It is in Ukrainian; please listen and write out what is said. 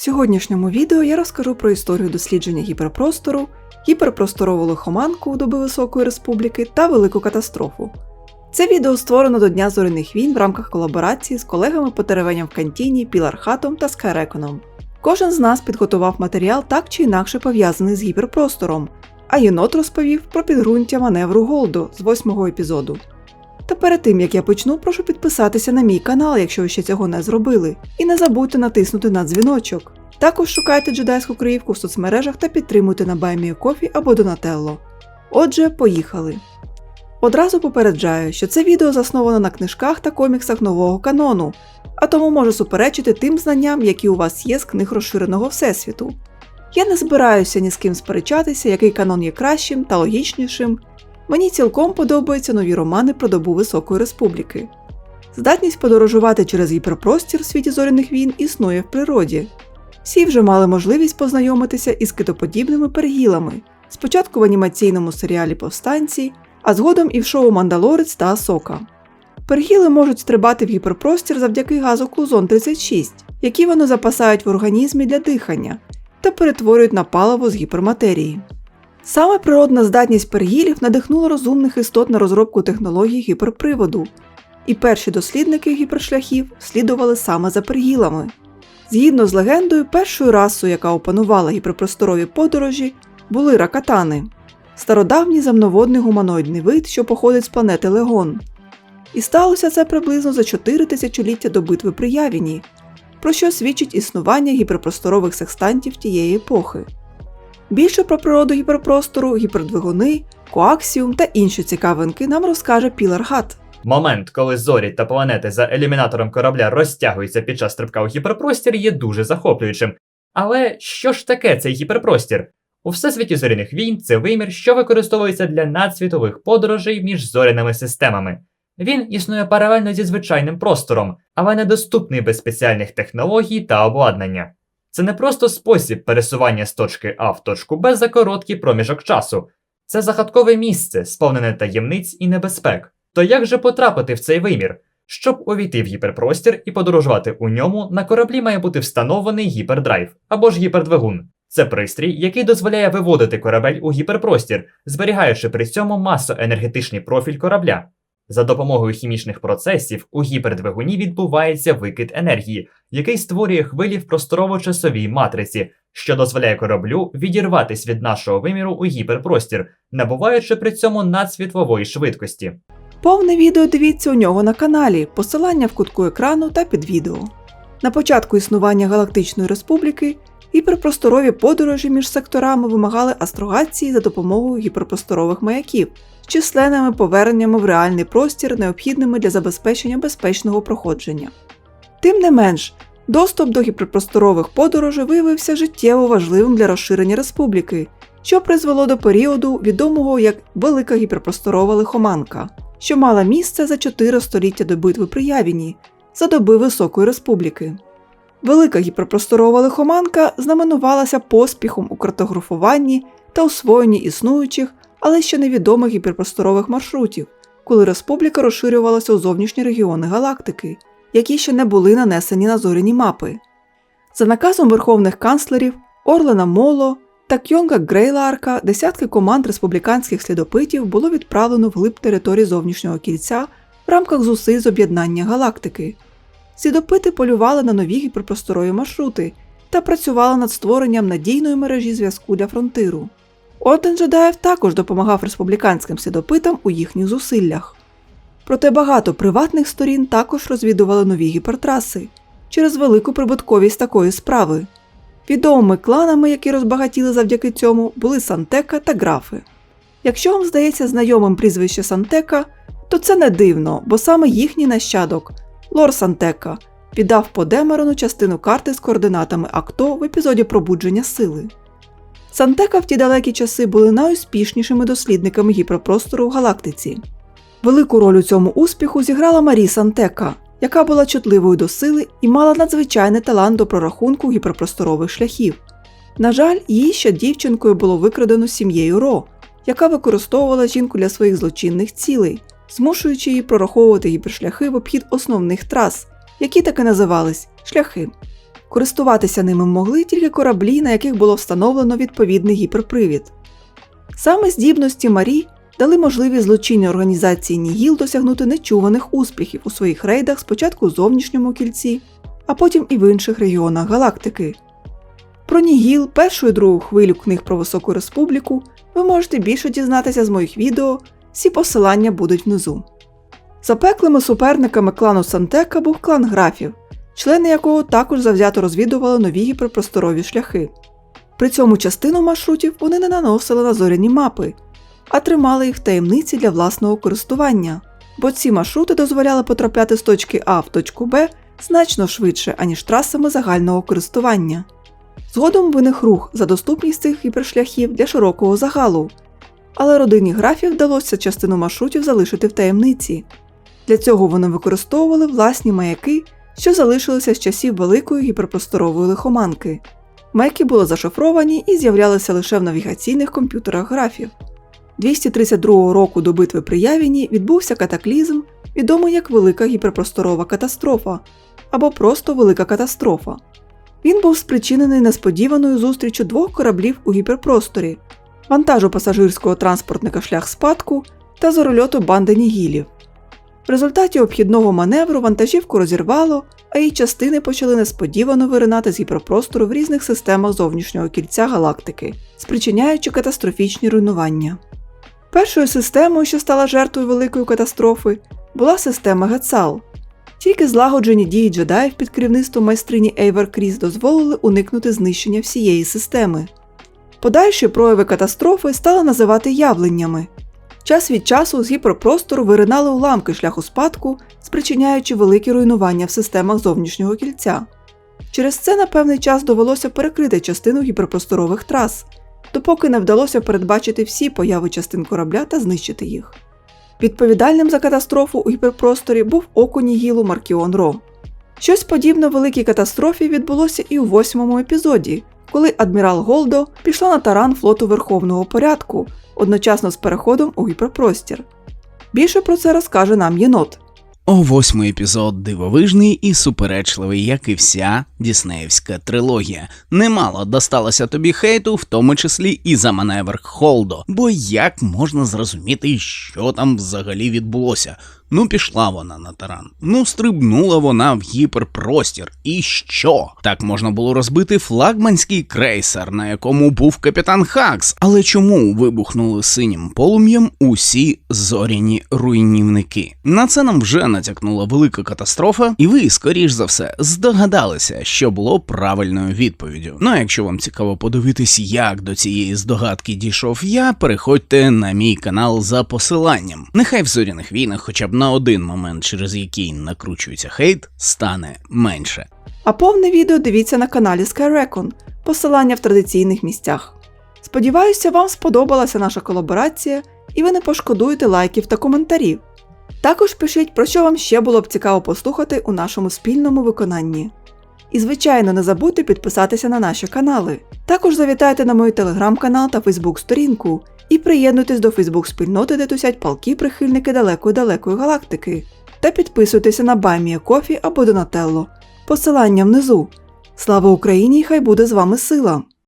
В сьогоднішньому відео я розкажу про історію дослідження гіперпростору, гіперпросторову лихоманку у доби Високої Республіки та велику катастрофу. Це відео створено до Дня зоряних війн в рамках колаборації з колегами по теревеням в кантіні, Пілархатом та Скайреконом. Кожен з нас підготував матеріал так чи інакше пов'язаний з гіперпростором, а єнот розповів про підґрунтя маневру Голдо з восьмого епізоду. Та перед тим як я почну, прошу підписатися на мій канал, якщо ви ще цього не зробили, і не забудьте натиснути на дзвіночок. Також шукайте джедайську криївку в соцмережах та підтримуйте на BuyMeACoffee або Donatello. Отже, поїхали. Одразу попереджаю, що це відео засновано на книжках та коміксах нового канону, а тому може суперечити тим знанням, які у вас є з книг розширеного всесвіту. Я не збираюся ні з ким сперечатися, який канон є кращим та логічнішим. Мені цілком подобаються нові романи про добу Високої Республіки. Здатність подорожувати через гіперпростір в світі зоряних війн існує в природі. Всі вже мали можливість познайомитися із китоподібними пергілами, спочатку в анімаційному серіалі Повстанці, а згодом і в шоу Мандалорець та Асока. Пергіли можуть стрибати в гіперпростір завдяки газу Клузон 36, який вони запасають в організмі для дихання та перетворюють на паливо з гіперматерії. Саме природна здатність пергілів надихнула розумних істот на розробку технологій гіперприводу, і перші дослідники гіпершляхів слідували саме за пергілами. Згідно з легендою, першою расою, яка опанувала гіперпросторові подорожі, були ракатани стародавній земноводний гуманоїдний вид, що походить з планети Легон. І сталося це приблизно за 4 тисячоліття до битви при Явіні, про що свідчить існування гіперпросторових секстантів тієї епохи. Більше про природу гіперпростору, гіпердвигуни, коаксіум та інші цікавинки нам розкаже Пілар Гат. Момент, коли зорі та планети за елімінатором корабля розтягуються під час стрибка у гіперпростір, є дуже захоплюючим. Але що ж таке цей гіперпростір? У всесвіті зоряних війн це вимір, що використовується для надсвітових подорожей між зоряними системами. Він існує паралельно зі звичайним простором, але недоступний без спеціальних технологій та обладнання. Це не просто спосіб пересування з точки А в точку Б за короткий проміжок часу, це загадкове місце, сповнене таємниць і небезпек. То як же потрапити в цей вимір? Щоб увійти в гіперпростір і подорожувати у ньому, на кораблі має бути встановлений гіпердрайв або ж гіпердвигун. Це пристрій, який дозволяє виводити корабель у гіперпростір, зберігаючи при цьому масоенергетичний профіль корабля. За допомогою хімічних процесів у гіпердвигуні відбувається викид енергії, який створює хвилі в просторово-часовій матриці, що дозволяє кораблю відірватись від нашого виміру у гіперпростір, набуваючи при цьому надсвітлової швидкості. Повне відео дивіться у нього на каналі, посилання в кутку екрану та під відео. На початку існування Галактичної Республіки гіперпросторові подорожі між секторами вимагали астрогації за допомогою гіперпросторових маяків з численними поверненнями в реальний простір, необхідними для забезпечення безпечного проходження. Тим не менш, доступ до гіперпросторових подорожей виявився життєво важливим для розширення республіки, що призвело до періоду, відомого як Велика гіперпросторова лихоманка, що мала місце за 4 століття до битви при Явіні за доби Високої Республіки. Велика гіперпросторова лихоманка знаменувалася поспіхом у картографуванні та освоєнні існуючих, але ще невідомих гіперпросторових маршрутів, коли республіка розширювалася у зовнішні регіони галактики, які ще не були нанесені на зоряні мапи. За наказом верховних канцлерів Орлена Моло та Кьонга Грейларка десятки команд республіканських слідопитів було відправлено вглиб території зовнішнього кільця в рамках зусиль з об'єднання галактики. Слідопити полювали на нові гіперпросторові маршрути та працювали над створенням надійної мережі зв'язку для фронтиру. Орден джедаїв також допомагав республіканським слідопитам у їхніх зусиллях. Проте багато приватних сторін також розвідували нові гіпертраси через велику прибутковість такої справи. Відомими кланами, які розбагатіли завдяки цьому, були Сантека та Графи. Якщо вам здається знайомим прізвище Сантека, то це не дивно, бо саме їхній нащадок Лор Сантека віддав по Демерону частину карти з координатами Акто в епізоді пробудження сили. Сантека в ті далекі часи були найуспішнішими дослідниками гіперпростору в галактиці. Велику роль у цьому успіху зіграла Марі Сантека, яка була чутливою до сили і мала надзвичайний талант до прорахунку гіперпросторових шляхів. На жаль, її ще дівчинкою було викрадено сім'єю Ро, яка використовувала жінку для своїх злочинних цілей, змушуючи її прораховувати гіпершляхи в обхід основних трас, які так і називались шляхи. Користуватися ними могли тільки кораблі, на яких було встановлено відповідний гіперпривід. Саме здібності Марі дали можливість злочинній організації Нігіл досягнути нечуваних успіхів у своїх рейдах спочатку у зовнішньому кільці, а потім і в інших регіонах галактики. Про Нігіл, першу і другу хвилю книг про Високу Республіку ви можете більше дізнатися з моїх відео, всі посилання будуть внизу. Запеклими суперниками клану Сантека був клан графів, члени якого також завзято розвідували нові гіперпросторові шляхи. При цьому частину маршрутів вони не наносили на зоряні мапи, а тримали їх в таємниці для власного користування, бо ці маршрути дозволяли потрапляти з точки А в точку Б значно швидше, аніж трасами загального користування. Згодом виник рух за доступність цих гіпершляхів для широкого загалу, але родині графів вдалося частину маршрутів залишити в таємниці. Для цього вони використовували власні маяки, що залишилися з часів великої гіперпросторової лихоманки. Маяки були зашифровані і з'являлися лише в навігаційних комп'ютерах графів. 232 року до битви при Явіні відбувся катаклізм, відомий як Велика гіперпросторова катастрофа або просто Велика катастрофа. Він був спричинений несподіваною зустрічю двох кораблів у гіперпросторі, вантажу пасажирського транспортника шлях спадку та зорольоту банди Нігілів. В результаті обхідного маневру вантажівку розірвало, а її частини почали несподівано виринати з гіперпростору в різних системах зовнішнього кільця галактики, спричиняючи катастрофічні руйнування. Першою системою, що стала жертвою великої катастрофи, була система Гецал. Тільки злагоджені дії джедаїв під керівництвом майстрині Ейвер Кріс дозволили уникнути знищення всієї системи. Подальші прояви катастрофи стали називати явленнями. Час від часу з гіперпростору виринали уламки шляху спадку, спричиняючи великі руйнування в системах зовнішнього кільця. Через це на певний час довелося перекрити частину гіперпросторових трас, допоки не вдалося передбачити всі появи частин корабля та знищити їх. Відповідальним за катастрофу у гіперпросторі був окуні гілу Маркіон Ро. Щось подібне великій катастрофі відбулося і у восьмому епізоді, коли адмірал Голдо пішла на таран флоту Верховного порядку одночасно з переходом у гіперпростір. Більше про це розкаже нам єнот. О, восьмий епізод дивовижний і суперечливий, як і вся діснеївська трилогія. Немало досталося тобі хейту, в тому числі і за маневр Холдо. Бо як можна зрозуміти, що там взагалі відбулося? Ну, пішла вона на таран. Ну, стрибнула вона в гіперпростір. І що? Так можна було розбити флагманський крейсер, на якому був капітан Хакс. Але чому вибухнули синім полум'ям усі зоряні руйнівники? На це нам вже натякнула велика катастрофа, і ви, скоріш за все, здогадалися, що було правильною відповіддю. Ну а якщо вам цікаво подивитись, як до цієї здогадки дійшов я, переходьте на мій канал за посиланням. Нехай в зоряних війнах, хоча б на один момент, через який накручується хейт, стане менше. А повне відео дивіться на каналі SkyRecon, посилання в традиційних місцях. Сподіваюся, вам сподобалася наша колаборація і ви не пошкодуєте лайків та коментарів. Також пишіть, про що вам ще було б цікаво послухати у нашому спільному виконанні. І, звичайно, не забудьте підписатися на наші канали. Також завітайте на мій телеграм-канал та фейсбук-сторінку і приєднуйтесь до фейсбук-спільноти, де тусять палки прихильники далекої-далекої галактики. Та підписуйтеся на Баймія Кофі або Донателло. Посилання внизу. Слава Україні! Хай буде з вами сила!